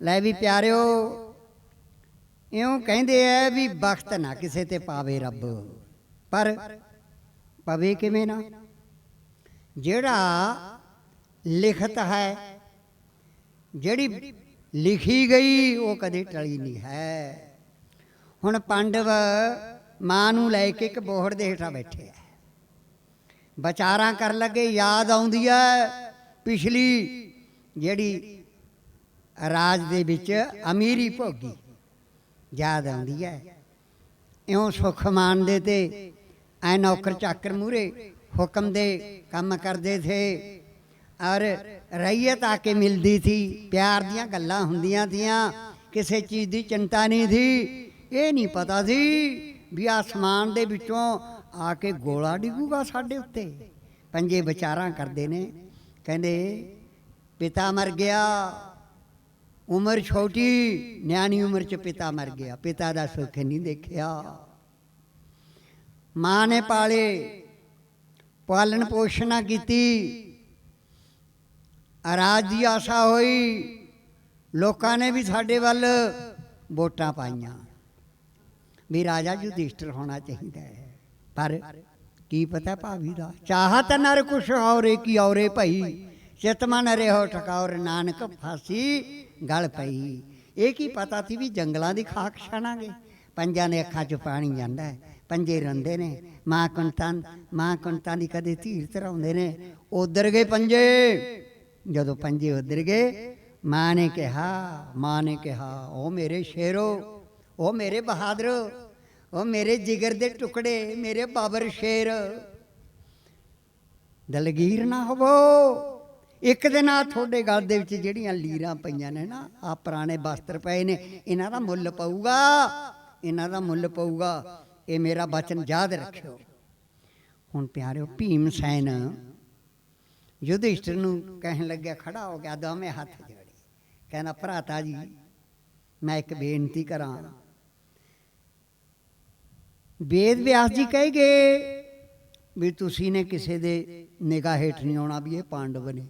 ਲੈ ਵੀ ਪਿਆਰਿਓ, ਇਉਂ ਕਹਿੰਦੇ ਐ ਵੀ ਬਖਤ ਨਾ ਕਿਸੇ ਤੇ ਪਾਵੇ ਰੱਬ। ਪਰ ਪਵੇ ਕਿਵੇਂ ਨਾ? ਜਿਹੜਾ ਲਿਖਤ ਹੈ, ਜਿਹੜੀ ਲਿਖੀ ਗਈ, ਉਹ ਕਦੇ ਟਲੀ ਨਹੀਂ ਹੈ। ਹੁਣ ਪਾਂਡਵ ਮਾਂ ਨੂੰ ਲੈ ਕੇ ਇੱਕ ਬੋਹੜ ਦੇ ਹੇਠਾਂ ਬੈਠੇ ਐ। ਵਿਚਾਰਾਂ ਕਰਨ ਲੱਗੇ, ਯਾਦ ਆਉਂਦੀ ਹੈ ਪਿਛਲੀ ਜਿਹੜੀ ਰਾਜ ਦੇ ਵਿੱਚ ਅਮੀਰੀ ਭੋਗੀ ਯਾਦ ਆਉਂਦੀ ਹੈ। ਇਉਂ ਸੁਖ ਮਾਣਦੇ ਤੇ ਐ ਨੌਕਰ ਚਾਕਰ ਮੂਰੇ ਹੁਕਮ ਦੇ ਕੰਮ ਕਰਦੇ ਥੇ। ਔਰ ਰਈਅਤ ਆ ਕੇ ਮਿਲਦੀ ਸੀ, ਪਿਆਰ ਦੀਆਂ ਗੱਲਾਂ ਹੁੰਦੀਆਂ ਥੀਆਂ ਕਿਸੇ ਚੀਜ਼ ਦੀ ਚਿੰਤਾ ਨਹੀਂ ਸੀ। ਇਹ ਨਹੀਂ ਪਤਾ ਸੀ ਵੀ ਆਸਮਾਨ ਦੇ ਵਿੱਚੋਂ ਆ ਕੇ ਗੋਲਾ ਡਿੱਗੂਗਾ ਸਾਡੇ ਉੱਤੇ। ਪੰਜੇ ਵਿਚਾਰਾਂ ਕਰਦੇ ਨੇ। ਕਹਿੰਦੇ, ਪਿਤਾ ਮਰ ਗਿਆ ਉਮਰ ਛੋਟੀ, ਨਿਆਣੀ ਉਮਰ ਚ ਪਿਤਾ ਮਰ ਗਿਆ। ਪਿਤਾ ਦਾ ਸੁੱਖ ਨਹੀਂ ਦੇਖਿਆ। ਮਾਂ ਨੇ ਪਾਲੇ, ਪਾਲਣ ਪੋਸ਼ਣਾ ਕੀਤੀ। ਅਰਾਜ ਦੀ ਆਸ਼ਾ ਹੋਈ। ਲੋਕਾਂ ਨੇ ਵੀ ਸਾਡੇ ਵੱਲ ਵੋਟਾਂ ਪਾਈਆਂ। ਵੀ ਰਾਜਾ ਯੁਧਿਸ਼ਟਰ ਹੋਣਾ ਚਾਹੀਦਾ ਹੈ। ਪਰ ਕੀ ਪਤਾ ਭਾਵੀ ਦਾ? ਚਾਹਤ ਨਰ ਕੁਛ ਔਰੇ ਕੀ ਔਰੇ ਭਈ। ਚਿਤ ਮਨ ਰਹਿਓ ਠਕੌਰ ਨਾਨਕ ਫਾਸੀ। ਗਲ ਪਈ। ਇਹ ਕੀ ਪਤਾ ਸੀ ਵੀ ਜੰਗਲਾਂ ਦੀ ਖਾਕ ਛਾਣਾਂਗੇ? ਪੰਜਾਂ ਦੇ ਅੱਖਾਂ 'ਚ ਪਾਣੀ ਜਾਂਦਾ ਹੈ। ਪੰਜੇ ਰੰਦੇ ਨੇ। ਮਾਂ ਕੁੰਤਾਂ ਮਾਂ ਕੁੰਤਾਂ ਦੀ ਕਦੇ ਧੀਰ ਧਰਾਉਂਦੇ ਨੇ। ਉਧਰ ਗਏ ਪੰਜੇ। ਜਦੋਂ ਪੰਜੇ ਉਧਰ ਗਏ, ਮਾਂ ਨੇ ਕਿਹਾ, ਮਾਂ ਨੇ ਕਿਹਾ ਉਹ ਮੇਰੇ ਸ਼ੇਰੋ ਉਹ ਮੇਰੇ ਬਹਾਦਰ ਉਹ ਮੇਰੇ ਜਿਗਰ ਦੇ ਟੁਕੜੇ, ਮੇਰੇ ਬਾਬਰ ਸ਼ੇਰ, ਦਲਗੀਰ ਨਾ ਹੋਵੋ। ਇੱਕ ਦਿਨ ਆ ਤੁਹਾਡੇ ਗੱਲ ਦੇ ਵਿੱਚ ਜਿਹੜੀਆਂ ਲੀਰਾਂ ਪਈਆਂ ਨੇ ਨਾ ਆ ਪੁਰਾਣੇ ਵਸਤਰ ਪਏ ਨੇ, ਇਹਨਾਂ ਦਾ ਮੁੱਲ ਪਊਗਾ, ਇਹਨਾਂ ਦਾ ਮੁੱਲ ਪਊਗਾ। ਇਹ ਮੇਰਾ ਬਚਨ ਯਾਦ ਰੱਖਿਓ। ਹੁਣ ਪਿਆਰਿਓ, ਭੀਮ ਸੈਨ ਯੁਧਿਸ਼ਟਰ ਨੂੰ ਕਹਿਣ ਲੱਗਿਆ, ਖੜਾ ਹੋ ਗਿਆ, ਦੋਵੇਂ ਹੱਥ ਜੋੜੇ। ਕਹਿੰਦਾ, ਭਰਾਤਾ ਜੀ, ਮੈਂ ਇੱਕ ਬੇਨਤੀ ਕਰਾਂ। ਵੇਦ ਵਿਆਸ ਜੀ ਕਹੇ ਗਏ ਵੀ ਤੁਸੀਂ ਨੇ ਕਿਸੇ ਦੇ ਨਿਗਾਹ ਹੇਠ ਨਹੀਂ ਆਉਣਾ ਵੀ ਇਹ ਪਾਂਡਵ ਨੇ।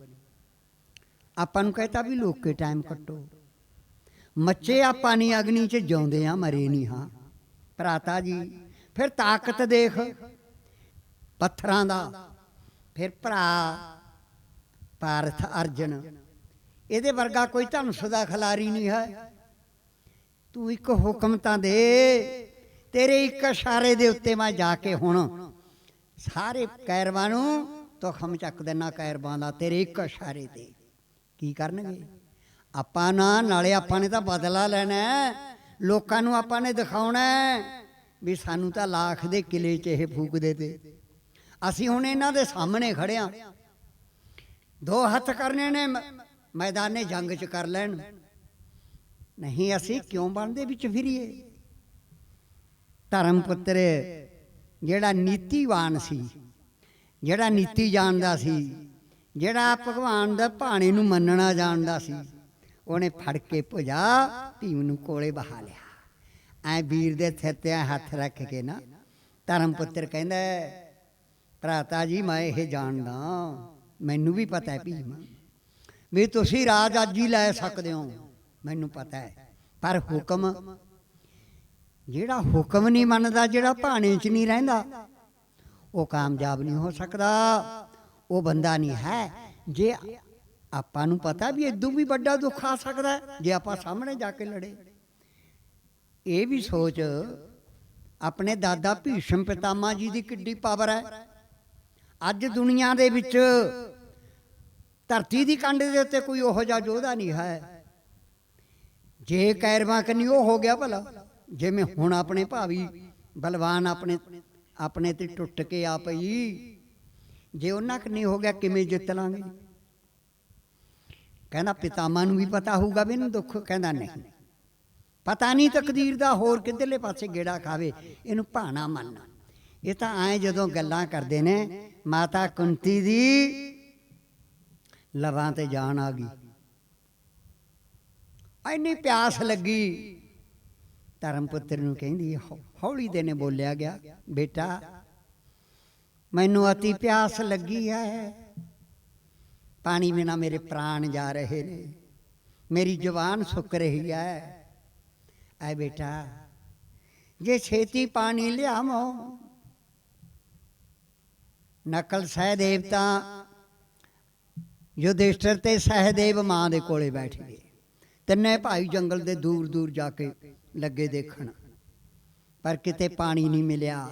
ਆਪਾਂ ਨੂੰ ਕਹਤਾ ਵੀ ਲੋਕੇ ਟਾਈਮ ਕੱਟੋ। ਮੱਚੇ ਆਪਾਂ ਨਹੀਂ ਅਗਨੀ 'ਚ ਜਿਉਂਦੇ ਆ ਮਰੇ ਨਹੀਂ ਹਾਂ। ਭਰਾਤਾ ਜੀ, ਫਿਰ ਤਾਕਤ ਦੇਖ, ਪੱਥਰਾਂ ਦਾ। ਫਿਰ ਭਰਾ, ਪਾਰਥ ਅਰਜਨ। ਇਹਦੇ ਵਰਗਾ ਕੋਈ ਧਨੁਸ਼ ਦਾ ਖਿਲਾਰੀ ਨਹੀਂ ਹੈ। ਤੂੰ ਇੱਕ ਹੁਕਮ ਤਾਂ ਦੇ, ਤੇਰੇ ਇੱਕ ਇਸ਼ਾਰੇ ਦੇ ਉੱਤੇ ਮੈਂ ਜਾ ਕੇ ਹੁਣ ਸਾਰੇ ਕੈਰਵਾਂ ਨੂੰ ਤੁਖਮ ਚੱਕ ਦੇਣਾ ਕੈਰਵਾਂ ਦਾ ਤੇਰੇ ਇੱਕ ਇਸ਼ਾਰੇ ਤੇ। ਕੀ ਕਰਨਗੇ? ਆਪਾਂ ਨਾ, ਨਾਲੇ ਆਪਾਂ ਨੇ ਤਾਂ ਬਦਲਾ ਲੈਣਾ ਲੋਕਾਂ ਨੂੰ ਆਪਾਂ ਨੇ ਦਿਖਾਉਣਾ ਵੀ ਸਾਨੂੰ ਤਾਂ ਲਾਖ ਦੇ ਕਿਲੇ 'ਚ ਇਹ ਫੂਕਦੇ ਤੇ। ਅਸੀਂ ਹੁਣ ਇਹਨਾਂ ਦੇ ਸਾਹਮਣੇ ਖੜਿਆ ਦੋ ਹੱਥ ਕਰਨੇ ਨੇ ਮੈਦਾਨੇ ਜੰਗ 'ਚ ਕਰ ਲੈਣ। ਨਹੀਂ, ਅਸੀਂ ਕਿਉਂ ਬਣਦੇ ਵਿੱਚ ਫਿਰੀਏ? ਧਰਮ ਪੁੱਤਰ, ਜਿਹੜਾ ਨੀਤੀਵਾਨ ਸੀ, ਜਿਹੜਾ ਨੀਤੀ ਜਾਣਦਾ ਸੀ ਜਿਹੜਾ ਭਗਵਾਨ ਦਾ ਭਾਣੇ ਨੂੰ ਮੰਨਣਾ ਜਾਣਦਾ ਸੀ, ਉਹਨੇ ਫੜ ਕੇ ਭੁਜਾ ਭੀਮ ਨੂੰ ਕੋਲੇ ਬਹਾ ਲਿਆ। ਐ ਵੀਰ ਦੇ ਸਿਰ ਤੇ ਹੱਥ ਰੱਖ ਕੇ ਨਾ, ਧਰਮ ਪੁੱਤਰ ਕਹਿੰਦਾ, ਭਰਾਤਾ ਜੀ, ਮੈਂ ਇਹ ਜਾਣਦਾ, ਮੈਨੂੰ ਵੀ ਪਤਾ ਹੈ ਭੀਮ। ਵੀ ਤੁਸੀਂ ਰਾਜ ਅੱਜ ਹੀ ਲੈ ਸਕਦੇ ਹੋ, ਮੈਨੂੰ ਪਤਾ ਹੈ। ਪਰ ਹੁਕਮ, ਜਿਹੜਾ ਹੁਕਮ ਨਹੀਂ ਮੰਨਦਾ, ਜਿਹੜਾ ਭਾਣੇ 'ਚ ਨਹੀਂ ਰਹਿੰਦਾ, ਉਹ ਕਾਮਯਾਬ ਨਹੀਂ ਹੋ ਸਕਦਾ। ਉਹ ਬੰਦਾ ਨਹੀਂ ਹੈ। ਜੇ ਆਪਾਂ ਨੂੰ ਪਤਾ ਵੀ ਇਦੋਂ ਵੀ ਵੱਡਾ ਦੁੱਖ ਆ ਸਕਦਾ ਜੇ ਆਪਾਂ ਸਾਹਮਣੇ ਜਾ ਕੇ ਲੜੇ। ਇਹ ਵੀ ਸੋਚ ਆਪਣੇ ਦਾਦਾ ਭੀਸ਼ਮ ਪਿਤਾਮਾ ਜੀ ਦੀ ਕਿੱਡੀ ਪਾਵਰ ਹੈ। ਅੱਜ ਦੁਨੀਆ ਦੇ ਵਿੱਚ ਧਰਤੀ ਦੀ ਕੰਡ ਦੇ ਉੱਤੇ ਕੋਈ ਉਹੋ ਜਿਹਾ ਯੋਧਾ ਨਹੀਂ ਹੈ। ਜੇ ਕੈਰਵਾ ਕਨੀ ਉਹ ਹੋ ਗਿਆ ਭਲਾ, ਜਿਵੇਂ ਹੁਣ ਆਪਣੇ ਭਾਵੀ ਬਲਵਾਨ ਆਪਣੇ ਆਪਣੇ ਤੇ ਟੁੱਟ ਕੇ ਆ ਪਈ। ਜੇ ਉਹਨਾਂ ਨਹੀਂ ਹੋ ਗਿਆ, ਕਿਵੇਂ ਜਿੱਤ ਲਾਂਗੇ? ਕਹਿੰਦਾ, ਪਿਤਾਮਾ ਨੂੰ ਵੀ ਪਤਾ ਹੋਊਗਾ ਵੀ ਇਹਨੂੰ ਦੁੱਖ, ਕਹਿੰਦਾ ਨਹੀਂ। ਪਤਾ ਨਹੀਂ ਤਕਦੀਰ ਦਾ, ਹੋਰ ਕਿੱਧਰਲੇ ਪਾਸੇ ਗੇੜਾ ਖਾਵੇ, ਇਹਨੂੰ ਭਾਣਾ ਮੰਨਣਾ। ਇਹ ਤਾਂ ਆਏ ਜਦੋਂ ਗੱਲਾਂ ਕਰਦੇ ਨੇ, ਮਾਤਾ ਕੁੰਤੀ ਦੀ ਲਵਾਂ ਤੇ ਜਾਨ ਆ ਗਈ। ਐਨੀ ਪਿਆਸ ਲੱਗੀ। ਧਰਮ ਪੁੱਤਰ ਨੂੰ ਕਹਿੰਦੀ ਹੌਲੀ ਦੇ ਨੇ ਬੋਲਿਆ ਗਿਆ, ਬੇਟਾ ਮੈਨੂੰ ਅਤੀ ਪਿਆਸ ਲੱਗੀ ਹੈ। ਪਾਣੀ ਬਿਨਾ ਮੇਰੇ ਪ੍ਰਾਣ ਜਾ ਰਹੇ ਨੇ। ਮੇਰੀ ਜਵਾਨ ਸੁੱਕ ਰਹੀ ਹੈ। ਐ ਬੇਟਾ, ਜੇ ਛੇਤੀ ਪਾਣੀ ਲਿਆਵੋ, ਨਕਲ ਸਹਿਦੇਵ ਤਾਂ ਯੁਧਿਸ਼ਟਰ ਤੇ ਸਹਿਦੇਵ ਮਾਂ ਦੇ ਕੋਲੇ ਬੈਠ ਗਏ। ਤਿੰਨੇ ਭਾਈ ਜੰਗਲ ਦੇ ਦੂਰ ਦੂਰ ਜਾ ਕੇ ਲੱਗੇ ਦੇਖਣ, ਪਰ ਕਿਤੇ ਪਾਣੀ ਨਹੀਂ ਮਿਲਿਆ।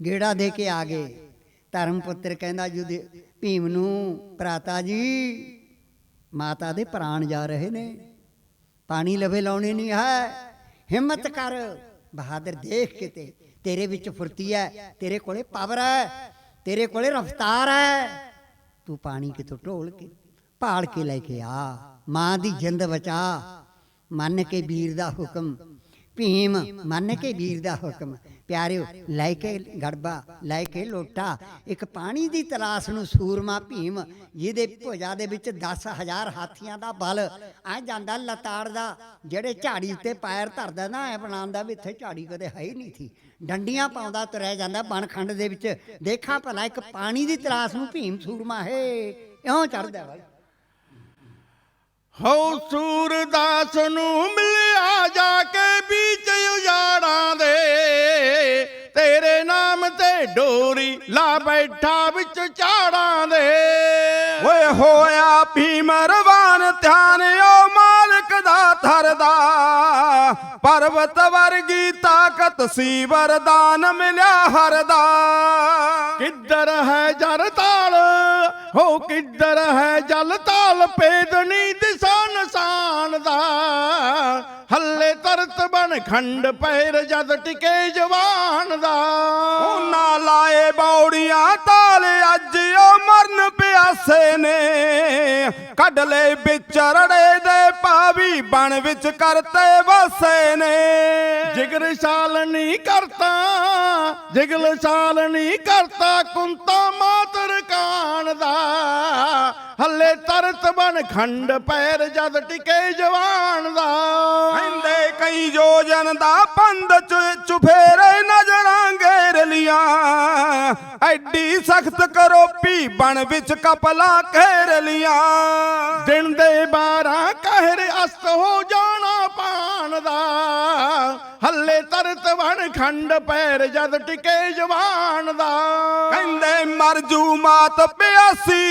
ਗੇੜਾ ਦੇ ਕੇ ਆ ਗਏ। ਧਰਮ ਪੁੱਤਰ ਕਹਿੰਦਾ ਜੁਦੇ ਭੀਮ ਨੂੰ ਭਰਾਤਾ ਜੀ, ਮਾਤਾ ਦੇ ਪ੍ਰਾਣ ਜਾ ਰਹੇ ਨੇ। ਪਾਣੀ ਲਵੇ ਲਾਉਣੇ ਨਹੀਂ ਹੈ। ਹਿੰਮਤ ਕਰ। ਬਹਾਦਰ ਦੇਖ ਕਿਤੇ ਤੇਰੇ ਵਿੱਚ ਫੁਰਤੀ ਹੈ, ਤੇਰੇ ਕੋਲੇ ਪਾਵਰ ਹੈ, ਤੇਰੇ ਕੋਲੇ ਰਫਤਾਰ ਹੈ। ਤੂੰ ਪਾਣੀ ਕਿਤੋਂ ਢੋਲ ਕੇ, ਭਾਲ ਕੇ ਲੈ ਕੇ ਆ। ਮਾਂ ਦੀ ਜਿੰਦ ਬਚਾ। ਮੰਨ ਕੇ ਵੀਰ ਦਾ ਹੁਕਮ। ਭੀਮ ਮੰਨ ਕੇ ਵੀਰ ਦਾ ਹੁਕਮ। ਪਿਆਰਿਓ, ਲੈ ਕੇ ਗੜਬਾ, ਲੈ ਕੇ ਲੋਟਾ। ਇੱਕ ਪਾਣੀ ਦੀ ਤਲਾਸ਼ ਨੂੰ ਸੂਰਮਾ ਭੀਮ, ਜਿਹਦੇ ਭੁਜਾ ਦੇ ਵਿੱਚ 10000 ਹਾਥੀਆਂ ਦਾ ਬਲ। ਐ ਜਾਂਦਾ ਲਤਾੜ ਦਾ, ਜਿਹੜੇ ਝਾੜੀ ਉੱਤੇ ਪੈਰ ਧਰਦਾ ਨਾ, ਐ ਬਣਾਉਂਦਾ ਵੀ ਇੱਥੇ ਝਾੜੀ ਕਦੇ ਹੈ ਹੀ ਨਹੀਂ ਸੀ। ਡੰਡੀਆਂ ਪਾਉਂਦਾ, ਤੁਰਿਆ ਜਾਂਦਾ ਬਨਖੰਡ ਦੇ ਵਿੱਚ। ਦੇਖਾ ਭਲਾ ਇੱਕ ਪਾਣੀ ਦੀ ਤਲਾਸ਼ ਨੂੰ ਭੀਮ ਸੂਰਮਾ, ਹੈ, ਇਉਂ ਚੜਦਾ ਵਾ ਹੋ ਸੂਰਦਾਸ ਨੂੰ ਮਿਲਿਆ ਜਾ ਕੇ ਵਿੱਚ ਉਜਾੜਾਂ ਦੇ। ਤੇਰੇ ਨਾਮ ਤੇ ਡੋਰੀ ਲਾ ਬੈਠਾ ਵਿੱਚ ਝਾੜਾਂ ਦੇ। ਓਏ ਹੋਇਆ ਭੀਮ ਰਵਾਨ, ਧਿਆਨ ਓ ਮਾਲਕ ਦਾ ਧਰਦਾ। ਪਰਵਤ ਵਰਗੀ ਤਾਕਤ ਸੀ ਵਰਦਾਨ ਮਿਲਿਆ ਹਰਦਾ ਕਿੱਧਰ ਹੈ ਜਰ ਤਾਲ? ਹੋ ਕਿੱਧਰ ਹੈ ਜਲ ਤਾਲ? ਪੇਦਣੀ ਦਿਸ਼ਾ ਨਿਸ਼ਾਨ ਦਾ। ਹੱਲੇ ਤਰਤ ਬਨ ਖੰਡ ਪੈਰ ਜਦ ਟਿਕੇ ਜਵਾਨ ਦਾ। ਉਹਨਾਂ ਲਾਏ ਬੌੜੀਆਂ ਤਾਲ ਅੱਜ ਓ ਮਰਨ ਪਿਆਸੇ ਨੇ। ਕੱਢ ਲੈ ਵਿੱਚ ਰੜੇ ਦੇ ਪਾਵੀ ਬਣ ਵਿੱਚ ਕਰਤੇ ਵਸੇ ਨੇ। ਜਿਗਰ ਛਾਲ ਨਹੀਂ ਕਰਤਾ, ਜਿਗਲ ਛਾਲ ਨਹੀਂ ਕਰਤਾ, ਕੁੰਤਾ ਮਾਤਰ ਕਾਨ ਦਾ। ਹੱਲੇ ਤਰਤ ਬਨ ਖੰਡ ਪੈਰ, ਜਦ ਟਿਕੇ ਜਵਾਨ ਦਾ। ਕਹਿੰਦੇ ਕਈ ਯੋਜਨ ਦਾ ਪੰਦ ਚੁਫੇਰੇ ਨਜ਼ਰਾਂ ਘੇਰ ਲੀਆਂ ਐਡੀ ਸਖਤ ਕਰੋਪੀ ਬਣ ਵਿੱਚ ਕਪਲਾ ਘੇਰ ਲੀਆਂ ਦਿਨ ਦੇ 12 ਕਹਿਰ ਅਸਤ ਹੋ ਜਾਣਾ ਪਾਣ ਦਾ। ਹੱਲੇ ਤਰਤ ਬਨ ਖੰਡ ਪੈਰ ਜਦ ਟਿਕੇ ਜਵਾਨ ਦਾ। ਕਹਿੰਦੇ ਮਰਜੂ ਮਾਤ ਪਿਆਸੀ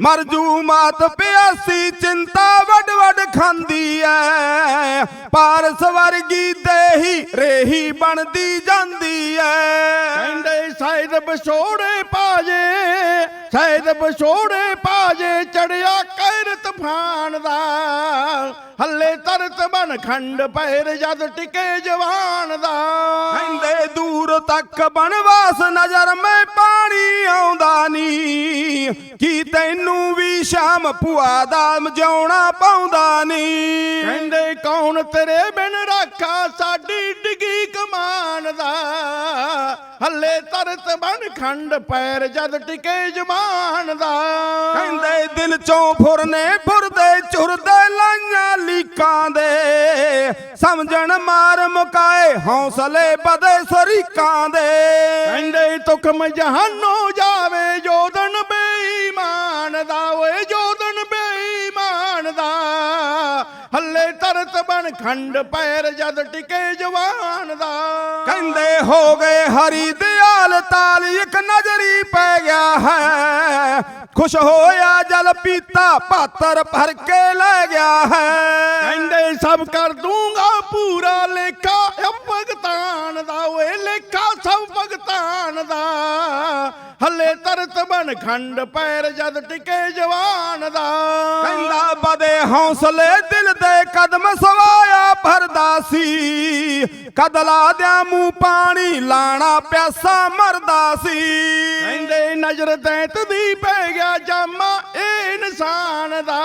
ਮਰਜੂ ਮਾਤ ਪਿਆਸੀ ਚਿੰਤਾ ਵੱਡ ਵੱਡ ਖਾਂਦੀ ਐ। ਪਾਰਸ ਵਰਗੀ ਦੇਹੀ ਰੇਹੀ ਬਣਦੀ ਜਾਂਦੀ ਐ। ਕਹਿੰਦੇ ਸ਼ਾਇਦ ਵਿਛੋੜੇ ਪਾਜੇ। ਸ਼ਾਇਦ ਵਿਛੋੜੇ ਪਾਜੇ ਚੜਿਆ ਕਹਿਰ ਤੂਫਾਨ ਦਾ। ਹੱਲੇ ਤਰਤ ਬਨ ਖੰਡ ਪੈਰ ਜਦ ਟਿਕੇ ਜਵਾਨ ਦਾ। ਕਹਿੰਦੇ ਦੂਰ ਤੱਕ ਬਨਵਾਸ ਨਜ਼ਰ ਮੈਂ ਪਾਣੀ ਆਉਂਦਾ ਨੀ। ਕੀ ਤੈਨੂੰ ਵੀ ਸ਼ਾਮ ਭੂਆ ਦਾ ਜਿਉਣਾ ਪਾਉਂਦਾ ਨੀ। ਕਹਿੰਦੇ ਕੌਣ ਤੇਰੇ ਬਿਨ ਰਾਖਾ ਸਾਡੀ ਡਿਗੀ ਕਮਾਨ ਦਾ। ਹੱਲੇ ਤਰਤ ਬਨ ਖੰਡ ਪੈਰ ਜਦ ਟਿਕੇ ਜਵਾਨ ਦਾ। ਕਹਿੰਦੇ ਦਿਲ ਚੋਂ ਫੁਰਨੇ ਫੁਰਦੇ ਚੁਰਦੇ ਲਾਈਆਂ ਲੀਕਾਂ ਦੇ। ਸਮਝਣ ਮਾਰ ਮੁਕਾਏ ਹੌਸਲੇ ਬਦੇ ਸਰੀਕਾਂ ਦੇ। ਕਹਿੰਦੇ ਤੁਕਮ ਜਹਾਨੋਂ ਜਾਵੇ ਜੋਦਨ ਬੇਈਮਾਨ ਦਾ। ਓਏ ਤਰਤ ਬਨ ਖੰਡ ਪੈਰ ਜਦ ਟਿਕੇ ਜਵਾਨ ਦਾ। ਕਹਿੰਦੇ ਹੋ ਗਏ ਹਰੀ ਦਿਆਲ, ਤਾਲ ਇੱਕ ਨਜ਼ਰੀ ਪੈ ਗਿਆ ਹੈ। ਖੁਸ਼ ਹੋਇਆ ਜਲ ਪੀਤਾ ਪਾਤਰ ਭਰ ਕੇ ਲੈ ਗਿਆ ਹੈ। ਕਹਿੰਦੇ ਸਭ ਕਰ ਦੂੰਗਾ ਪੂਰਾ ਲੇਖਾ ਭਗਤਾਨ ਦਾ ਓਏ ਲੇਖਾ ਸਭ ਭਗਤਾਨ ਦਾ। ਹੱਲੇ ਤਰਤ ਬਨ ਖੰਡ ਪੈਰ ਜਦ ਟਿਕੇ ਜਵਾਨ ਦਾ। ਕਹਿੰਦਾ ਬਦੇ ਹੌਸਲੇ ਦਿਲ ਦੇ ਕਦਮ ਸਵਾਇਆ ਭਰਦਾ ਸੀ। ਕਦਲਾ ਦਿਆਂ ਮੂੰਹ ਪਾਣੀ ਲਾਣਾ ਪਿਆਸਾ ਮਰਦਾ ਸੀ। ਕਹਿੰਦੇ ਨਜ਼ਰ ਤੈਤ ਦੀ ਪੈ ਗਿਆ ਜਾਮਾ ਇਹ ਇਨਸਾਨ ਦਾ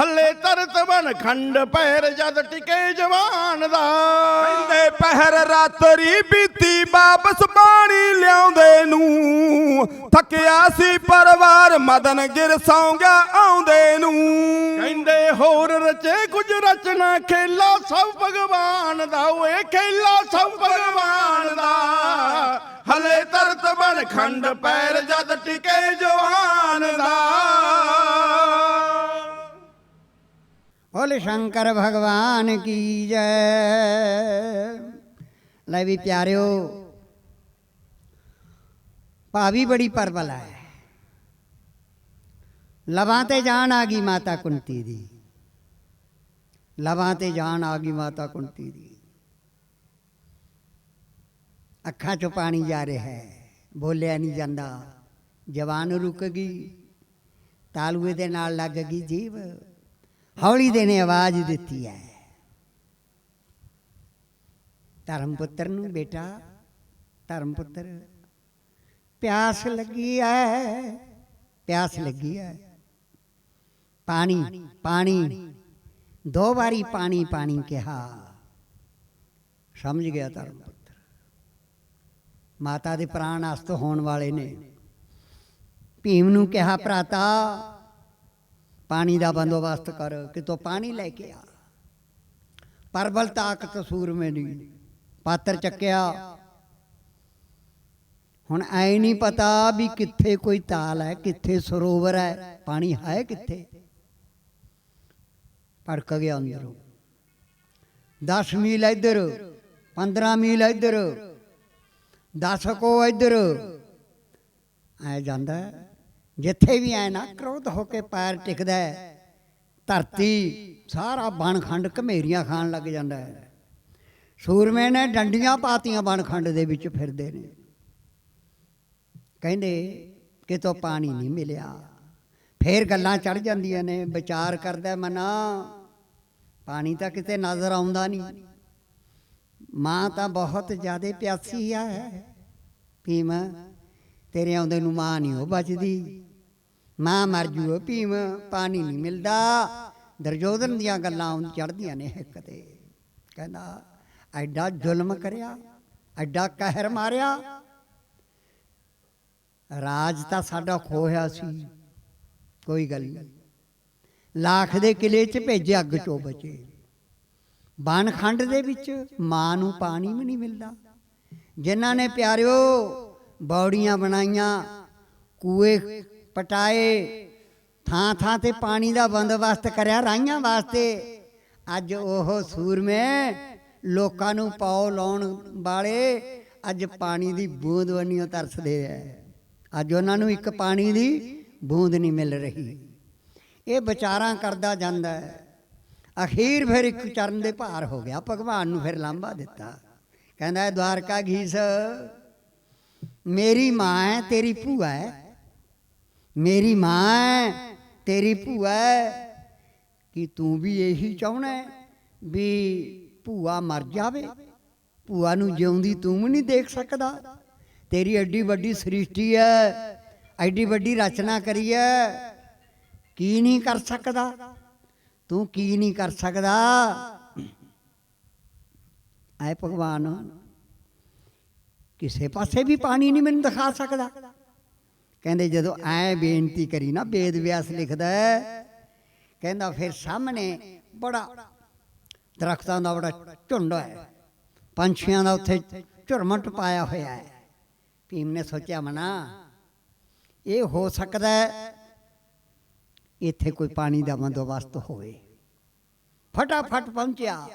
ਹੱਲੇ ਤਰਤ ਬਨ ਖੰਡ ਪੈਰ ਜਦ ਟਿਕੇ ਜਵਾਨ ਦਾ। ਕਹਿੰਦੇ ਪਹਿਰ ਰਾਤਰੀ ਬੀਤੀ ਵਾਪਸ ਪਾਣੀ ਲਿਆਉਂਦੇ ਨੂੰ। ਥੱਕਿਆ ਸੀ ਪਰਿਵਾਰ ਮਦਨ ਗਿਰ ਸੌਂ ਗਿਆ ਆਉਂਦੇ ਨੂੰ। ਕਹਿੰਦੇ ਹੋਰ ਰਚੇ ਕੁਝ ਰਚਨਾ ਖੇਲਾ ਸਭ ਭਗਵਾਨ ਦਾ ਓਏ ਖੇਲਾ ਸਭ ਭਗਵਾਨ ਦਾ। ਹਲੇ ਤਰਤ ਬਨ ਖੰਡ ਪੈਰ ਜਦ ਟਿਕੇ ਜਵਾਨ ਦਾ। ਬੋਲੇ ਸ਼ੰਕਰ ਭਗਵਾਨ ਕੀ ਜੈ। ਲੈ ਵੀ ਪਿਆਰਿਓ, ਭਾਵੀ ਬੜੀ ਪਰਬਲ ਹੈ। ਲਵਾਂ ਤੇ ਜਾਣ ਆ ਗਈ ਮਾਤਾ ਕੁੰਤੀ ਦੀ। ਲਵਾਂ ਤੇ ਜਾਣ ਆ ਗਈ ਮਾਤਾ ਕੁੰਤੀ ਦੀ। ਅੱਖਾਂ 'ਚੋਂ ਪਾਣੀ ਜਾ ਰਿਹਾ ਹੈ, ਬੋਲਿਆ ਨਹੀਂ ਜਾਂਦਾ। ਜਵਾਨ ਰੁਕ ਗਈ, ਤਾਲੂਏ ਦੇ ਨਾਲ ਲੱਗ ਗਈ ਜੀਵ। ਹੌਲੀ ਦੇ ਨੇ ਆਵਾਜ਼ ਦਿੱਤੀ ਹੈ। ਧਰਮ ਪੁੱਤਰ ਨੂੰ ਬੇਟਾ, ਧਰਮ ਪੁੱਤਰ, ਪਿਆਸ ਲੱਗੀ ਹੈ ਪਿਆਸ ਲੱਗੀ ਹੈ ਪਾਣੀ ਪਾਣੀ, ਦੋ ਵਾਰੀ ਪਾਣੀ ਪਾਣੀ ਕਿਹਾ। ਸਮਝ ਗਿਆ ਧਰਮ ਪੁੱਤਰ। ਮਾਤਾ ਦੇ ਪ੍ਰਾਣ ਅਸਤ ਹੋਣ ਵਾਲੇ ਨੇ। ਭੀਮ ਨੂੰ ਕਿਹਾ, ਭਰਾਤਾ ਪਾਣੀ ਦਾ ਬੰਦੋਬਸਤ ਕਰ, ਕਿਤੋਂ ਪਾਣੀ ਲੈ ਕੇ ਆ। ਪਰਬਲ ਤਾਕਤ ਸੂਰਮੇ ਦੀ, ਪਾਤਰ ਚੱਕਿਆ। ਹੁਣ ਐ ਨਹੀਂ ਪਤਾ ਵੀ ਕਿੱਥੇ ਕੋਈ ਤਾਲ ਹੈ, ਕਿੱਥੇ ਸਰੋਵਰ ਹੈ, ਪਾਣੀ ਹੈ ਕਿੱਥੇ? ਭੜਕ ਗਿਆ ਅੰਦਰੋਂ। 10 ਮੀਲ ਇੱਧਰ 15 ਮੀਲ ਇੱਧਰ 10 ਕੋ ਇੱਧਰ। ਐ ਜਾਂਦਾ ਜਿੱਥੇ ਵੀ ਐ ਨਾ ਕ੍ਰੋਧ ਹੋ ਕੇ ਪੈਰ ਟਿਕਦਾ ਹੈ, ਧਰਤੀ ਸਾਰਾ ਬਨਖੰਡ ਘਮੇਰੀਆਂ ਖਾਣ ਲੱਗ ਜਾਂਦਾ ਹੈ। ਸੂਰਮੇ ਨੇ ਡੰਡੀਆਂ ਪਾਤੀਆਂ ਬਨਖੰਡ ਦੇ ਵਿੱਚ ਫਿਰਦੇ ਨੇ। ਕਹਿੰਦੇ ਕਿਤੋਂ ਪਾਣੀ ਨਹੀਂ ਮਿਲਿਆ। ਫੇਰ ਗੱਲਾਂ ਚੜ ਜਾਂਦੀਆਂ ਨੇ ਵਿਚਾਰ ਕਰਦਾ ਮਨਾ ਪਾਣੀ ਤਾਂ ਕਿਤੇ ਨਜ਼ਰ ਆਉਂਦਾ ਨਹੀਂ। ਮਾਂ ਤਾਂ ਬਹੁਤ ਜ਼ਿਆਦਾ ਪਿਆਸੀ ਆ। ਭੀਮ ਤੇਰੇ ਆਉਂਦੇ ਨੂੰ ਮਾਂ ਨਹੀਂ ਉਹ ਬਚਦੀ। ਮਾਂ ਮਰ ਜੂ ਭੀਮ ਪਾਣੀ ਨਹੀਂ ਮਿਲਦਾ। ਦਰਜੋਧਨ ਦੀਆਂ ਗੱਲਾਂ ਉਹਨੂੰ ਚੜਦੀਆਂ ਨੇ ਹਿੱਕ ਤੇ। ਕਹਿੰਦਾ, ਐਡਾ ਜ਼ੁਲਮ ਕਰਿਆ, ਐਡਾ ਕਹਿਰ ਮਾਰਿਆ। ਰਾਜ ਤਾਂ ਸਾਡਾ ਖੋਇਆ ਸੀ, ਕੋਈ ਗੱਲ ਨਹੀਂ। ਲੱਖ ਦੇ ਕਿਲੇ 'ਚ ਭੇਜੇ ਅੱਗ ਚੋਂ ਬਚੇ। ਬਾਨਖੰਡ ਦੇ ਵਿੱਚ ਮਾਂ ਨੂੰ ਪਾਣੀ ਵੀ ਨਹੀਂ ਮਿਲਦਾ। ਜਿਨ੍ਹਾਂ ਨੇ ਪਿਆਰਿਓ, ਬੌੜੀਆਂ ਬਣਾਈਆਂ, ਕੂਏ ਪਟਾਏ। ਥਾਂ ਥਾਂ ਤੇ ਪਾਣੀ ਦਾ ਬੰਦੋਬਸਤ ਕਰਿਆ, ਰਾਈਆਂ ਵਾਸਤੇ। ਅੱਜ ਉਹ ਸੂਰਮੇ ਲੋਕਾਂ ਨੂੰ ਪਾਉ ਲਾਉਣ ਵਾਲੇ, ਅੱਜ ਪਾਣੀ ਦੀ ਬੂੰਦ ਵੰਨੀਓ ਤਰਸਦੇ ਐ। ਅੱਜ ਉਹਨਾਂ ਨੂੰ ਇੱਕ ਪਾਣੀ ਦੀ ਬੂੰਦ ਨਹੀਂ ਮਿਲ ਰਹੀ। ਇਹ ਵਿਚਾਰਾਂ ਕਰਦਾ ਜਾਂਦਾ ਹੈ ਅਖੀਰ ਫਿਰ ਇੱਕ ਚਰਨ ਦੇ ਭਾਰ ਹੋ ਗਿਆ। ਭਗਵਾਨ ਨੂੰ ਫਿਰ ਲਾਂਭਾ ਦਿੱਤਾ। ਕਹਿੰਦਾ ਹੈ ਦਵਾਰਕਾ ਘੀਸ ਮੇਰੀ ਮਾਂ ਹੈ, ਤੇਰੀ ਭੂਆ ਹੈ। ਮੇਰੀ ਮਾਂ ਹੈ ਤੇਰੀ ਭੂਆ, ਕਿ ਤੂੰ ਵੀ ਇਹੀ ਚਾਹਣਾ ਵੀ ਭੂਆ ਮਰ ਜਾਵੇ? ਭੂਆ ਨੂੰ ਜਿਉਂਦੀ ਤੂੰ ਵੀ ਨਹੀਂ ਦੇਖ ਸਕਦਾ। ਤੇਰੀ ਐਡੀ ਵੱਡੀ ਸ੍ਰਿਸ਼ਟੀ ਹੈ, ਐਡੀ ਵੱਡੀ ਰਚਨਾ ਕਰੀ ਹੈ, ਕੀ ਨਹੀਂ ਕਰ ਸਕਦਾ? ਤੂੰ ਕੀ ਨਹੀਂ ਕਰ ਸਕਦਾ? ਐ ਭਗਵਾਨ, ਕਿਸੇ ਪਾਸੇ ਵੀ ਪਾਣੀ ਨਹੀਂ ਮੈਨੂੰ ਦਿਖਾ ਸਕਦਾ। ਕਹਿੰਦੇ ਜਦੋਂ ਐ ਬੇਨਤੀ ਕਰੀ ਨਾ, ਵੇਦ ਵਿਆਸ ਲਿਖਦਾ ਕਹਿੰਦਾ ਫਿਰ ਸਾਹਮਣੇ ਬੜਾ ਦਰਖਤਾਂ ਦਾ ਬੜਾ ਝੁੰਡ ਹੈ, ਪੰਛੀਆਂ ਦਾ ਉੱਥੇ ਝੁਰਮਟ ਪਾਇਆ ਹੋਇਆ ਹੈ। ਭੀਮ ਨੇ ਸੋਚਿਆ, ਮਨਾ, ਇਹ ਹੋ ਸਕਦਾ ਹੈ ਇੱਥੇ ਕੋਈ ਪਾਣੀ ਦਾ ਬੰਦੋਬਸਤ ਹੋਵੇ। ਫਟਾਫਟ ਪਹੁੰਚਿਆ।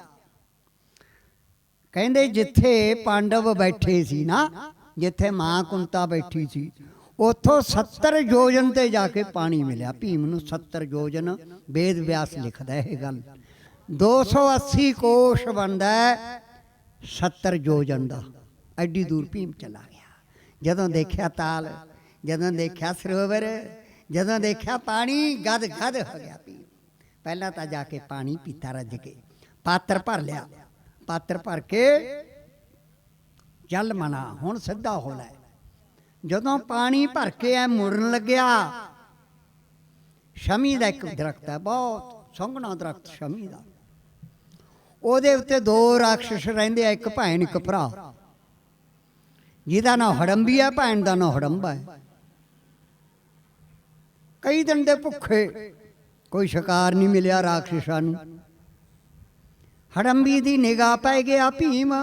ਕਹਿੰਦੇ ਜਿੱਥੇ ਪਾਂਡਵ ਬੈਠੇ ਸੀ ਨਾ, ਜਿੱਥੇ ਮਾਂ ਕੁੰਤਾ ਬੈਠੀ ਸੀ ਉੱਥੋਂ 70 ਯੋਜਨ ਤੇ ਜਾ ਕੇ ਪਾਣੀ ਮਿਲਿਆ। ਭੀਮ ਨੂੰ 70 ਯੋਜਨ ਵੇਦ ਵਿਆਸ ਲਿਖਦਾ ਇਹ ਗੱਲ। 280 ਕੋਸ਼ ਬਣਦਾ ਹੈ 70 ਯੋਜਨ ਦਾ। ਐਡੀ ਦੂਰ ਭੀਮ ਚਲਾ ਗਿਆ। ਜਦੋਂ ਦੇਖਿਆ ਤਾਲ, ਜਦੋਂ ਦੇਖਿਆ ਸਰੋਵਰ, ਜਦੋਂ ਦੇਖਿਆ ਪਾਣੀ ਗਦ ਗਦ ਹੋ ਗਿਆ ਭੀਮ। ਪਹਿਲਾਂ ਤਾਂ ਜਾ ਕੇ ਪਾਣੀ ਪੀਤਾ ਰੱਜ ਕੇ। ਪਾਤਰ ਭਰ ਲਿਆ। ਪਾਤਰ ਭਰ ਕੇ ਚੱਲ ਮਨਾ। ਹੁਣ ਸਿੱਧਾ ਹੋ ਲੈ। ਜਦੋਂ ਪਾਣੀ ਭਰ ਕੇ ਐ ਮੁੜਨ ਲੱਗਿਆ, ਸ਼ਮੀ ਦਾ ਇੱਕ ਦਰਖਤ ਹੈ, ਬਹੁਤ ਸੰਘਣਾ ਦਰਖਤ ਸ਼ਮੀ ਦਾ। ਉਹਦੇ ਉੱਤੇ ਦੋ ਰਾਖਸ਼ ਰਹਿੰਦੇ ਆ, ਇੱਕ ਭੈਣ, ਇੱਕ ਭਰਾ। ਜਿਹਦਾ ਨਾਂ ਹੜੰਬੀ ਹੈ, ਭੈਣ ਦਾ ਨਾਂ ਹੜੰਬਾ ਹੈ। ਕਈ ਦਿਨ ਦੇ ਭੁੱਖੇ ਕੋਈ ਸ਼ਿਕਾਰ ਨਹੀਂ ਮਿਲਿਆ ਰਾਖਸ਼ਾਂ ਨੂੰ। ਹੜੰਬੀ ਦੀ ਨਿਗਾਹ ਪੈ ਗਿਆ ਭੀਮ,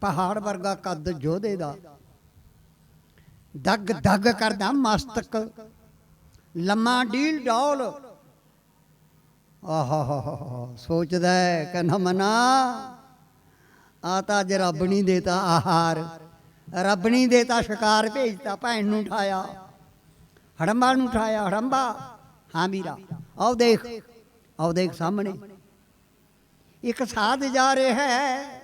ਪਹਾੜ ਵਰਗਾ ਕੱਦ ਜੋਧੇ ਦਾ। ਦਗ ਦਗ ਕਰਦਾ ਮਸਤਕ। ਲੰਮਾ ਡੀਲ ਡੌਲ। ਆਹਾ ਸੋਚਦਾ ਹੈ ਕਹਿੰਦਾ ਮਨਾ। ਆ ਤਾਂ ਅੱਜ ਰੱਬ ਨਹੀਂ ਦੇਤਾ ਆਹਾਰ। ਰੱਬ ਨਹੀਂ ਦੇਤਾ ਸ਼ਿਕਾਰ, ਭੇਜਤਾ ਭੈਣ ਨੂੰ ਉਠਾਇਆ। ਹੜੰਬਾ ਨੂੰ ਉਠਾਇਆ, ਹੜੰਬਾ। ਹਾਂ ਵੀਰਾ, ਆਓ ਦੇਖ ਆਓ ਦੇਖ ਸਾਹਮਣੇ। ਇੱਕ ਸਾਧ ਜਾ ਰਿਹਾ ਹੈ।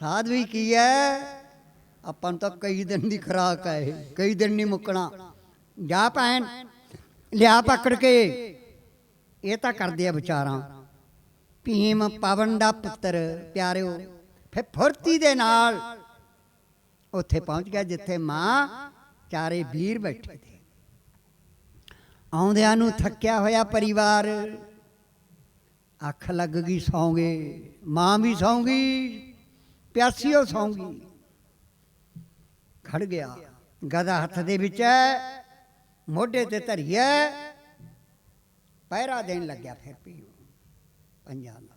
ਸਾਧ ਵੀ ਕੀ ਹੈ? ਆਪਾਂ ਨੂੰ ਤਾਂ ਕਈ ਦਿਨ ਦੀ ਖਰਾਕ ਹੈ ਇਹ, ਕਈ ਦਿਨ ਨਹੀਂ ਮੁੱਕਣਾ। ਜਾ ਭੈਣ ਲਿਆ ਪਕੜ ਕੇ। ਇਹ ਤਾਂ ਕਰਦੇ ਆ ਵਿਚਾਰਾਂ। ਭੀਮ ਪਵਨ ਦਾ ਪੁੱਤਰ ਪਿਆਰਿਓ ਫਿਰ ਫੁਰਤੀ ਦੇ ਨਾਲ ਉੱਥੇ ਪਹੁੰਚ ਗਿਆ ਜਿੱਥੇ ਮਾਂ ਚਾਰੇ ਵੀਰ ਬੈਠੇ ਤੇ ਆਉਂਦਿਆਂ ਨੂੰ ਥੱਕਿਆ ਹੋਇਆ ਪਰਿਵਾਰ ਅੱਖ ਲੱਗ ਗਈ ਸੌਂਗੇ ਮਾਂ ਵੀ ਸੌਂਗੀ ਪਿਆਸੀ ਉਹ ਸੌਂਗੀ। ਖੜ ਗਿਆ। ਗਦਾ ਹੱਥ ਦੇ ਵਿੱਚ ਹੈ, ਮੋਢੇ ਤੇ ਧਰੀਏ ਪਹਿਰਾ ਦੇਣ ਲੱਗਿਆ ਫਿਰ ਪੀਓ ਪੰਜਾਂ ਦਾ।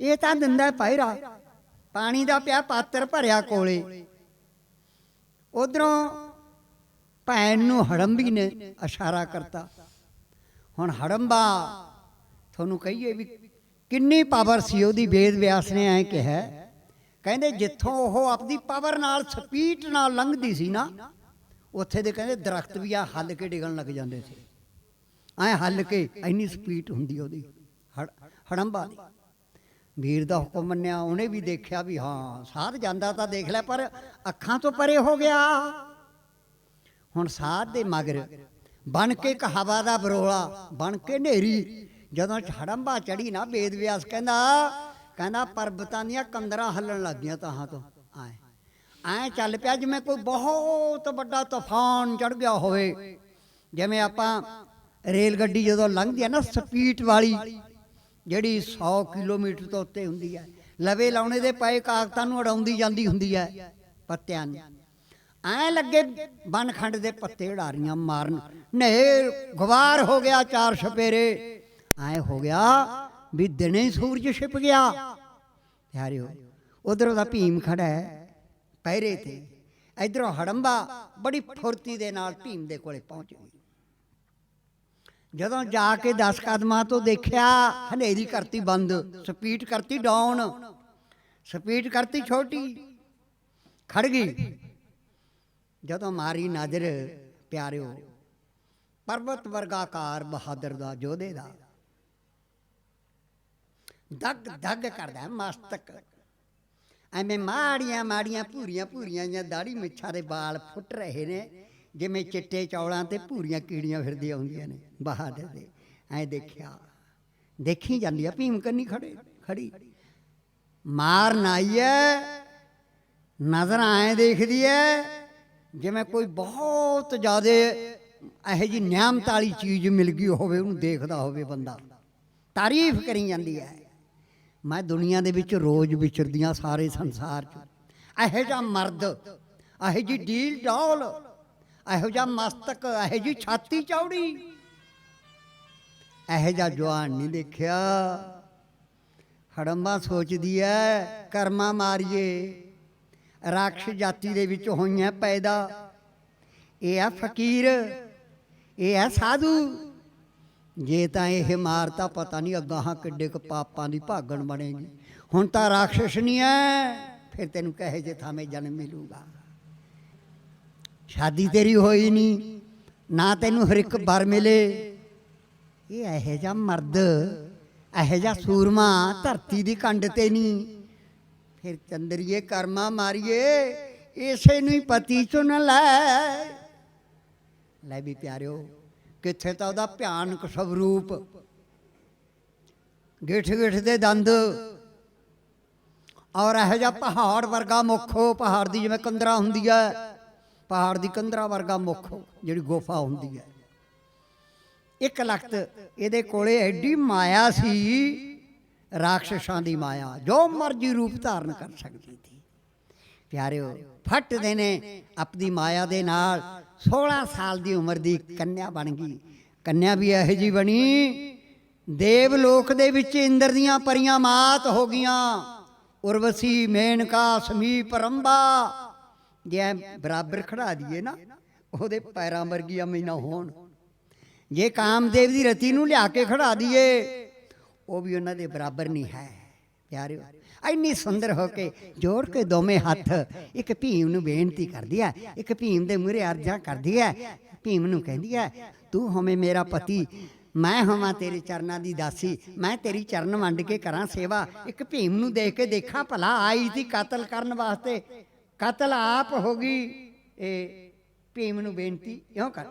ਇਹ ਤਾਂ ਦਿੰਦਾ ਪਹਿਰਾ। ਪਾਣੀ ਦਾ ਪਿਆ ਪਾਤਰ ਭਰਿਆ ਕੋਲੇ। ਉਧਰੋਂ ਭੈਣ ਨੂੰ ਹੜੰਬੀ ਨੇ ਇਸ਼ਾਰਾ ਕਰਤਾ। ਹੁਣ ਹੜੰਬਾ, ਤੁਹਾਨੂੰ ਕਹੀਏ ਵੀ ਕਿੰਨੀ ਪਾਵਰ ਸੀ ਉਹਦੀ ਵੇਦ ਵਿਆਸ ਨੇ ਐ ਕਿਹਾ। ਕਹਿੰਦੇ ਜਿੱਥੋਂ ਉਹ ਆਪਦੀ ਪਾਵਰ ਨਾਲ ਸਪੀਡ ਨਾਲ ਲੰਘਦੀ ਸੀ ਨਾ, ਉੱਥੇ ਦੇ ਕਹਿੰਦੇ ਦਰਖਤ ਵੀ ਆ ਹੱਲ ਕੇ ਡਿੱਗਣ ਲੱਗ ਜਾਂਦੇ ਸੀ। ਐ ਹੱਲ ਕੇ ਇੰਨੀ ਸਪੀਡ ਹੁੰਦੀ ਉਹਦੀ, ਹੜ- ਹੜੰਬਾ ਦੀ। ਵੀਰ ਦਾ ਹੁਕਮ ਮੰਨਿਆ, ਉਹਨੇ ਵੀ ਦੇਖਿਆ ਵੀ ਹਾਂ, ਸਾਧ ਜਾਂਦਾ ਤਾਂ ਦੇਖ ਲੈ, ਪਰ ਅੱਖਾਂ ਤੋਂ ਪਰੇ ਹੋ ਗਿਆ। ਹੁਣ ਸਾਧ ਦੇ ਮਗਰ ਬਣ ਕੇ ਇੱਕ ਹਵਾ ਦਾ ਬਰੋਲਾ, ਬਣ ਕੇ ਨੇਰੀ ਜਦੋਂ ਹੜੰਬਾ ਚੜੀ ਨਾ ਵੇਦ ਵਿਆਸ ਕਹਿੰਦਾ ਕਹਿੰਦਾ ਪਰਬਤਾਂ ਦੀਆਂ ਕੰਦਰਾਂ ਹੱਲਣ ਲੱਗੀਆਂ ਤਾਹਾਂ ਤੋਂ। ਐ ਐ ਚੱਲ ਪਿਆ ਜਿਵੇਂ ਕੋਈ ਬਹੁਤ ਵੱਡਾ ਤੂਫਾਨ ਚੜ ਗਿਆ ਹੋਵੇ। ਜਿਵੇਂ ਆਪਾਂ ਰੇਲ ਗੱਡੀ ਜਦੋਂ ਲੰਘਦੀ ਹੈ ਨਾ, ਸਪੀਡ ਵਾਲੀ, ਜਿਹੜੀ 100 ਕਿਲੋਮੀਟਰ ਤੋਂ ਉੱਤੇ ਹੁੰਦੀ ਹੈ ਲਵੇ ਲਾਉਣੇ ਦੇ ਪਏ ਕਾਗਜ਼ਾਂ ਨੂੰ ਉਡਾਉਂਦੀ ਜਾਂਦੀ ਹੁੰਦੀ ਹੈ ਪੱਤਿਆਂ ਨੂੰ। ਐ ਲੱਗੇ ਬਨਖੰਡ ਦੇ ਪੱਤੇ ਉਡਾਰੀਆਂ ਮਾਰਨ। ਨੇਰ ਗਵਾਰ ਹੋ ਗਿਆ ਚਾਰ ਛਪੇਰੇ ਐ ਹੋ ਗਿਆ ਵੀ ਦਿਨੇ ਸੂਰਜ ਛਿਪ ਗਿਆ। ਪਿਆਰਿਓ, ਉਧਰ ਉਹਦਾ ਭੀਮ ਖੜਾ ਹੈ ਪਹਿਰੇ ਤੇ। ਇਧਰੋਂ ਹੜੰਬਾ ਬੜੀ ਫੁਰਤੀ ਦੇ ਨਾਲ ਭੀਮ ਦੇ ਕੋਲੇ ਪਹੁੰਚ ਗਈ। ਜਦੋਂ ਜਾ ਕੇ 10 ਕਦਮਾਂ ਤੋਂ ਦੇਖਿਆ, ਹਨੇਰੀ ਕਰਤੀ ਬੰਦ, ਸਪੀਡ ਕਰਤੀ ਡਾਊਨ, ਸਪੀਡ ਕਰਤੀ ਛੋਟੀ ਖੜ ਗਈ। ਜਦੋਂ ਮਾਰੀ ਨਜ਼ਰ, ਪਿਆਰਿਓ, ਪਰਬਤ ਵਰਗਾਕਾਰ ਬਹਾਦਰ ਦਾ, ਜੋਧੇ ਦਾ ਦਗ ਦਗ ਕਰਦਾ ਮਸਤਕ। ਐਵੇਂ ਮਾੜੀਆਂ ਮਾੜੀਆਂ ਭੂਰੀਆਂ ਭੂਰੀਆਂ ਜਾਂ ਦਾੜੀ ਮਿੱਛਾਂ ਦੇ ਵਾਲ ਫੁੱਟ ਰਹੇ ਨੇ, ਜਿਵੇਂ ਚਿੱਟੇ ਚੌਲਾਂ ਤੇ ਭੂਰੀਆਂ ਕੀੜੀਆਂ ਫਿਰਦੀਆਂ ਹੁੰਦੀਆਂ ਨੇ ਬਹਾਦਰ ਦੇ। ਐ ਦੇਖਿਆ। ਦੇਖੀ ਜਾਂਦੀ ਆ, ਭੀਮ ਕੰਨੀ ਖੜੇ, ਖੜੀ। ਮਾਰ ਨਾਈਏ ਨਜ਼ਰ ਆਏ ਦੇਖਦੀ ਐ, ਜਿਵੇਂ ਕੋਈ ਬਹੁਤ ਜ਼ਿਆਦੇ ਇਹੋ ਜੀ ਨਿਆਮਤ ਵਾਲੀ ਚੀਜ਼ ਮਿਲ ਗਈ ਹੋਵੇ, ਉਹਨੂੰ ਦੇਖਦਾ ਹੋਵੇ ਬੰਦਾ। ਤਾਰੀਫ ਕਰੀ ਜਾਂਦੀ ਹੈ ਮੈਂ ਦੁਨੀਆ ਦੇ ਵਿੱਚ ਰੋਜ਼ ਵਿਚਰਦੀਆਂ ਸਾਰੇ ਸੰਸਾਰ 'ਚ। ਇਹੋ ਜਿਹਾ ਮਰਦ, ਇਹੋ ਜੀ ਡੀਲ ਡੌਲ ਇਹੋ ਜਿਹਾ ਮਸਤਕ, ਇਹੋ ਜੀ ਛਾਤੀ ਚੌੜੀ। ਇਹੋ ਜਿਹਾ ਜਵਾਨ ਨਹੀਂ ਦੇਖਿਆ। ਹੜੰਬਾ ਸੋਚਦੀ ਐ, ਕਰਮਾ ਮਾਰੀਏ। ਰਾਖਸ਼ ਜਾਤੀ ਦੇ ਵਿੱਚ ਹੋਈਆਂ ਪੈਦਾ। ਇਹ ਆ ਫਕੀਰ, ਇਹ ਆ ਸਾਧੂ। ਜੇ ਤਾਂ ਇਹ ਮਾਰਤਾ ਪਤਾ ਨਹੀਂ ਅਗਾਹਾਂ ਕਿੱਡੇ ਕੁ ਪਾਪਾਂ ਦੀ ਭਾਗਣ ਬਣੇਗੀ। ਹੁਣ ਤਾਂ ਰਾਖਸ਼ ਨਹੀਂ ਐ, ਫਿਰ ਤੈਨੂੰ ਕਹੇ ਜੇ ਥਾਵੇਂ ਜਨਮ ਮਿਲੂਗਾ। ਸ਼ਾਦੀ ਤੇਰੀ ਹੋਈ ਨਹੀਂ, ਨਾ ਤੈਨੂੰ ਹਰ ਇੱਕ ਬਰ ਮਿਲੇ। ਇਹ ਇਹੋ ਜਿਹਾ ਮਰਦ, ਇਹੋ ਜਿਹਾ ਸੂਰਮਾ ਧਰਤੀ ਦੀ ਕੰਡ ਤੇ ਨਹੀਂ। ਫਿਰ ਚੰਦਰੀਏ ਕਰਮਾ ਮਾਰੀਏ, ਇਸੇ ਨੂੰ ਹੀ ਪਤੀ ਚੁਣ ਲੈ। ਲੈ ਵੀ ਪਿਆਰਿਓ ਕਿੱਥੇ ਤਾਂ ਉਹਦਾ ਭਿਆਨਕ ਸਵਰੂਪ। ਗਿੱਠ ਗਿੱਠ ਦੇ ਦੰਦ। ਔਰ ਇਹੋ ਜਿਹਾ ਪਹਾੜ ਵਰਗਾ ਮੁੱਖ, ਪਹਾੜ ਦੀ ਜਿਵੇਂ ਕੰਦਰਾ ਹੁੰਦੀ ਹੈ ਪਹਾੜ ਦੀ ਕੰਦਰਾ ਵਰਗਾ ਮੁੱਖ ਜਿਹੜੀ ਗੁਫਾ ਹੁੰਦੀ ਹੈ ਇੱਕ ਲਖਤ ਇਹਦੇ ਕੋਲੇ ਐਡੀ ਮਾਇਆ ਸੀ, ਰਾਖਸ਼ਾਂ ਦੀ ਮਾਇਆ, ਜੋ ਮਰਜ਼ੀ ਰੂਪ ਧਾਰਨ ਕਰ ਸਕਦੀ ਸੀ। ਪਿਆਰਿਓ, ਫੱਟਦੇ ਨੇ ਆਪਣੀ ਮਾਇਆ ਦੇ ਨਾਲ 16 ਸਾਲ ਦੀ ਉਮਰ ਦੀ ਕੰਨਿਆ ਬਣ ਗਈ। ਕੰਨਿਆ ਵੀ ਇਹੋ ਜੀ ਬਣੀ, ਦੇਵ ਲੋਕ ਦੇ ਵਿੱਚ ਇੰਦਰ ਦੀਆਂ ਪਰੀਆਂ ਮਾਤ ਹੋ ਗਈਆਂ। ਉਰਵਸੀ ਮੇਨਕਾ ਸਮੀ ਪਰੰਬਾ ਜੇ ਬਰਾਬਰ ਖੜਾ ਦਈਏ ਨਾ, ਉਹਦੇ ਪੈਰਾਂ ਵਰਗੀਆਂ ਮੈਨਾਂ ਹੋਣ। ਜੇ ਕਾਮਦੇਵ ਦੀ ਰਤੀ ਨੂੰ ਲਿਆ ਕੇ ਖੜਾ ਦਈਏ ਉਹ ਵੀ ਉਹਨਾਂ ਦੇ ਬਰਾਬਰ ਨਹੀਂ ਹੈ, ਪਿਆਰਿਓ। ਇੰਨੀ ਸੁੰਦਰ ਹੋ ਕੇ ਜੋੜ ਕੇ ਦੋਵੇਂ ਹੱਥ, ਇੱਕ ਭੀਮ ਨੂੰ ਬੇਨਤੀ ਕਰਦੀ ਹੈ ਇੱਕ ਭੀਮ ਦੇ ਮੂਹਰੇ ਅਰਜ਼ਾ ਕਰਦੀ ਹੈ ਭੀਮ ਨੂੰ ਕਹਿੰਦੀ ਹੈ ਤੂੰ ਹੋਵੇਂ ਮੇਰਾ ਪਤੀ, ਮੈਂ ਹੋਵਾਂ ਤੇਰੇ ਚਰਨਾਂ ਦੀ ਦਾਸੀ, ਮੈਂ ਤੇਰੀ ਚਰਨ ਵੰਡ ਕੇ ਕਰਾਂ ਸੇਵਾ, ਇੱਕ ਭੀਮ ਨੂੰ ਦੇਖ ਕੇ ਦੇਖਾਂ ਭਲਾ ਆਈ ਸੀ ਕਤਲ ਕਰਨ ਵਾਸਤੇ, ਕਤਲ ਆਪ ਹੋ ਗਈ। ਇਹ ਭੀਮ ਨੂੰ ਬੇਨਤੀ ਕਿਉਂ ਕਰ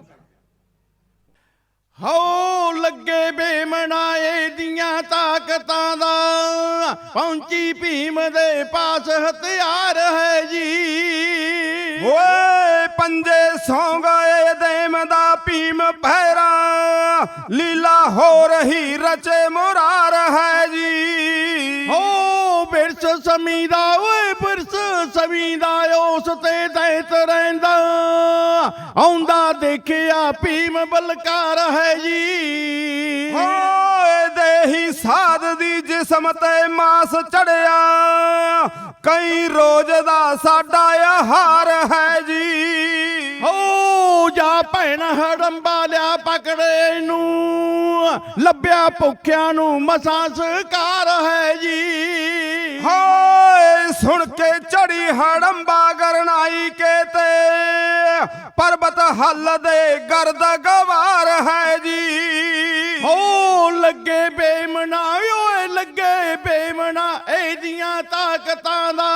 ਹੋ ਲੱਗੇ ਬੇਮਨਾਏ ਦੀਆਂ ਤਾਕਤਾਂ ਦਾ। ਪਹੁੰਚੀ ਭੀਮ ਦੇ ਪਾਸ ਹਥਿਆਰ ਹੈ ਜੀ। ਓਏ ਪੰਜੇ ਸੌਂ ਗਏ ਦੇਮ ਦਾ ਭੀਮ ਭੈਰਾ। ਲੀਲਾ ਹੋ ਰਹੀ ਰਚੇ ਮੁਰਾਰ ਹੈ ਜੀ। ਹੋ ਬਿਰਸ ਸਮੀ ਦਾ, ਓਏ ਬਿਰਸ ਸਮੀ ਦਾ ਆਉਂਦਾ ਦੇਖਿਆ ਭੀਮ ਬਲਕਾਰ ਹੈ ਜੀ। ਓਏ ਦੇਹੀ ਸਾਧ ਦੀ ਜਿਸਮ ਤੇ ਮਾਸ ਚੜਿਆ। ਕਈ ਰੋਜ਼ ਦਾ ਸਾਡਾ ਆਹਾਰ ਹੈ ਜੀ। ਹੋ ਭੈਣ ਹੜੰਬਾ ਲਿਆ ਪਕੜੇ ਨੂੰ। ਲੱਭਿਆ ਭੁੱਖਿਆਂ ਨੂੰ ਮਸਾਂ ਸਕਾਰ ਹੈ ਜੀ। ਹਾਏ, ਸੁਣ ਕੇ ਚੜੀ ਹੜੰਬਾ ਗਰਨਾਈ ਕੇ ਤੇ ਪਰਬਤ ਹੱਲ ਦੇ ਗਰਦ ਗਵਾਰ ਹੈ ਜੀ। ਹੋ, ਲੱਗੇ ਬੇਮਨਾ, ਓਏ ਲੱਗੇ ਬੇਮਨਾ ਇਹਦੀਆਂ ਤਾਕਤਾਂ ਦਾ।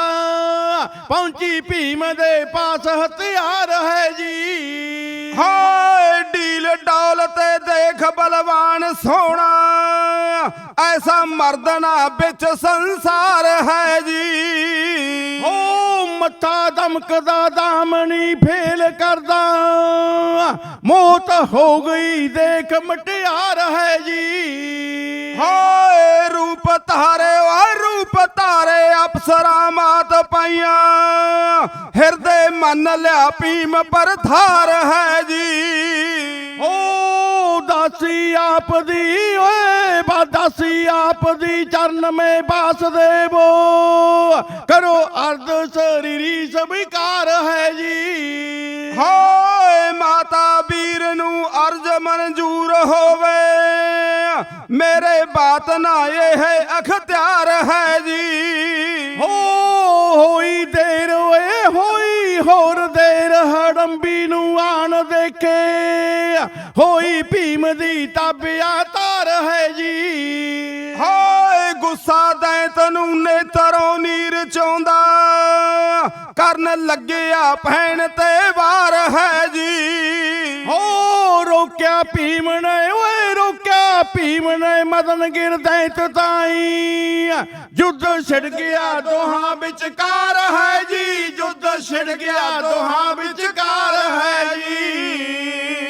ਪਹੁੰਚੀ ਭੀਮ ਦੇ ਪਾਸ ਹਥਿਆਰ ਹੈ ਜੀ। ਹਾਏ ਡੀਲ ਡੌਲ ਤੇ ਦੇਖ ਬਲਵਾਨ ਸੋਹਣਾ। ਐਸਾ ਮਰਦਨਾ ਵਿੱਚ ਸੰਸਾਰ ਹੈ ਜੀ। ਓ ਮੱਥਾ ਦਮਕਦਾ ਦਾਮਣੀ ਫੇਲ ਕਰਦਾ। ਮੌਤ ਹੋ ਗਈ ਦੇਖ ਮਟਿਆਰ ਹੈ ਜੀ। ਹਾਏ ਰੂਪ ਧਾਰੇ ਓ ਰੂਪ ਧਾਰੇ ਅਪਸਰਾ ਮਾਤ ਪਾਈਆਂ। ਹਿਰਦੇ ਮੰਨ ਲਿਆ ਭੀਮ ਪਰ ਥਾਰ ਹੈ ਜੀ। ਓ ਦਾਸੀ ਆਪ ਦੀ ਓਏ ਬਾ ਦਾਸੀ ਆਪ ਦੀ ਚਰਨ ਮੇ ਬਾਸ ਦੇਵੋ। ਕਰੋ ਅਰਧ ਸਰੀਰੀ ਸਵੀਕਾਰ ਹੈ ਜੀ। ਹੋਏ ਮਾਤਾ ਵੀਰ ਨੂੰ ਅਰਜ ਮਨਜ਼ੂਰ ਹੋਵੇ। ਮੇਰੇ ਬਾਤ ਨਾ ਇਹ ਅਖਤਿਆਰ ਹੈ ਜੀ। ਹੋ ਹੋਈ ਦੇਰ ਓਏ, ਹੋਈ ਹੋਰ ਹੜੰਬੀ ਨੂੰ ਆਣ ਦੇਖੇ। ਹੋਈ ਭੀਮ ਦੀ ਤਾਬਿਆ ਤਾਰ ਹੈ ਜੀ। ਹਾਏ, ਗੁੱਸਾ ਦੈਂਤ ਨੂੰ ਨੇਤਰੋਂ ਨੀਰ ਚੋਂਦਾ। ਕਰਨ ਲੱਗਿਆ ਭੈਣ ਤੇ ਵਾਰ ਹੈ ਜੀ। ਹੋ ਰੋਕਿਆ ਭੀਮ ਨੇ, ਓਏ। ਭੀਮ ਨੇ ਮਦਨ ਗਿਰਦੈ ਤਤਾਈ ਜੁੱਧ ਛਿੜ ਗਿਆ, ਦੋਹਾਂ ਵਿਚਕਾਰ ਹੈ ਜੀ। ਜੁੱਧ ਛਿੜ ਗਿਆ, ਦੋਹਾਂ ਵਿਚਕਾਰ ਹੈ ਜੀ।